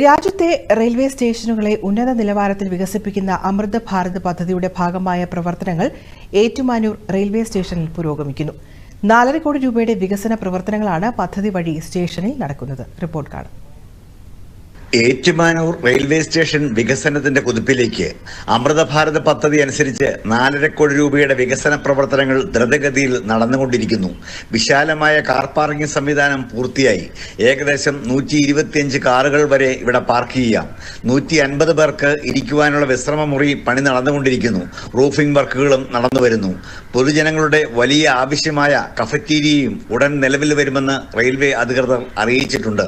രാജ്യത്തെ റെയിൽവേ സ്റ്റേഷനുകളെ ഉന്നത നിലവാരത്തിൽ വികസിപ്പിക്കുന്ന അമൃത് ഭാരത് പദ്ധതിയുടെ ഭാഗമായ പ്രവർത്തനങ്ങൾ ഏറ്റുമാനൂർ റെയിൽവേ സ്റ്റേഷനിൽ പുരോഗമിക്കുന്നു. നാലര കോടി രൂപയുടെ വികസന പ്രവർത്തനങ്ങളാണ് പദ്ധതി വഴി സ്റ്റേഷനിൽ നടക്കുന്നത്. റിപ്പോർട്ട് കാണും. ഏറ്റുമാനൂർ റെയിൽവേ സ്റ്റേഷൻ വികസനത്തിന്റെ കുതിപ്പിലേക്ക് അമൃതഭാരത് പദ്ധതി അനുസരിച്ച് നാലര കോടി രൂപയുടെ വികസന പ്രവർത്തനങ്ങൾ ദ്രുതഗതിയിൽ നടന്നുകൊണ്ടിരിക്കുന്നു. വിശാലമായ കാർ പാർക്കിംഗ് സംവിധാനം പൂർത്തിയായി. ഏകദേശം നൂറ്റി ഇരുപത്തിയഞ്ച് കാറുകൾ വരെ ഇവിടെ പാർക്ക് ചെയ്യാം. നൂറ്റി അൻപത് പേർക്ക് ഇരിക്കുവാനുള്ള വിശ്രമ മുറി പണി നടന്നുകൊണ്ടിരിക്കുന്നു. റൂഫിംഗ് വർക്കുകളും നടന്നു വരുന്നു പൊതുജനങ്ങളുടെ വലിയ ആവശ്യമായ കഫറ്റീരിയയും ഉടൻ നിലവിൽ വരുമെന്ന് റെയിൽവേ അധികൃതർ അറിയിച്ചിട്ടുണ്ട്.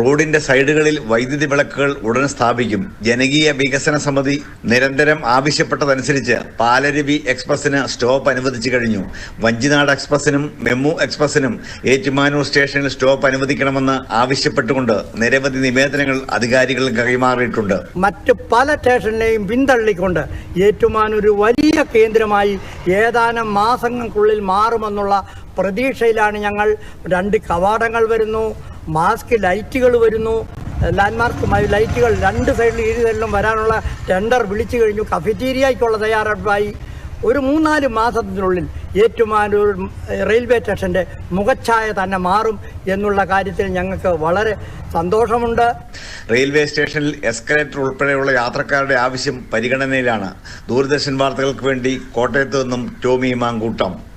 റോഡിന്റെ സൈഡുകളിൽ വൈദ്യുതി വിളക്കുകൾ ഉടൻ സ്ഥാപിക്കും. ജനകീയ വികസന സമിതി നിരന്തരം ആവശ്യപ്പെട്ടതനുസരിച്ച് പാലരുവി എക്സ്പ്രസിന് സ്റ്റോപ്പ് അനുവദിച്ചു കഴിഞ്ഞു. വഞ്ചിനാട് എക്സ്പ്രസിനും മെമു എക്സ്പ്രസിനും ഏറ്റുമാനൂർ സ്റ്റേഷനിൽ സ്റ്റോപ്പ് അനുവദിക്കണമെന്ന് ആവശ്യപ്പെട്ടുകൊണ്ട് നിരവധി നിവേദനങ്ങൾ അധികാരികൾ കൈമാറിയിട്ടുണ്ട്. മറ്റ് പല സ്റ്റേഷനിലെയും പിന്തള്ളിക്കൊണ്ട് ഏറ്റുമാനൂർ വലിയ കേന്ദ്രമായി ഏതാനും മാസങ്ങൾക്കുള്ളിൽ മാറുമെന്നുള്ള പ്രതീക്ഷയിലാണ് ഞങ്ങൾ രണ്ട് കവാടങ്ങൾ വരുന്നു മാസ്ക് ലൈറ്റുകൾ വരുന്നു. ലാൻഡ്മാർക്കുമായി ലൈറ്റുകൾ രണ്ട് സൈഡിൽ ഇരു സൈഡിലും വരാനുള്ള ടെൻഡർ വിളിച്ചു കഴിഞ്ഞു. കഫറ്റീരിയയ്ക്കുള്ള തയ്യാറെടുപ്പായി. ഒരു മൂന്നാൽ മാസത്തിനുള്ളിൽ ഏറ്റുമാനൂർ റെയിൽവേ സ്റ്റേഷന്റെ മുഖച്ഛായ തന്നെ മാറും എന്നുള്ള കാര്യത്തിൽ ഞങ്ങൾക്ക് വളരെ സന്തോഷമുണ്ട്. റെയിൽവേ സ്റ്റേഷനിൽ എസ്കലേറ്റർ ഉൾപ്പെടെയുള്ള യാത്രക്കാരുടെ ആവശ്യം പരിഗണനയിലാണ്. ദൂരദർശൻ വാർത്തകൾക്ക് വേണ്ടി കോട്ടയത്തു നിന്നും ടോമി മാങ്കൂട്ടം.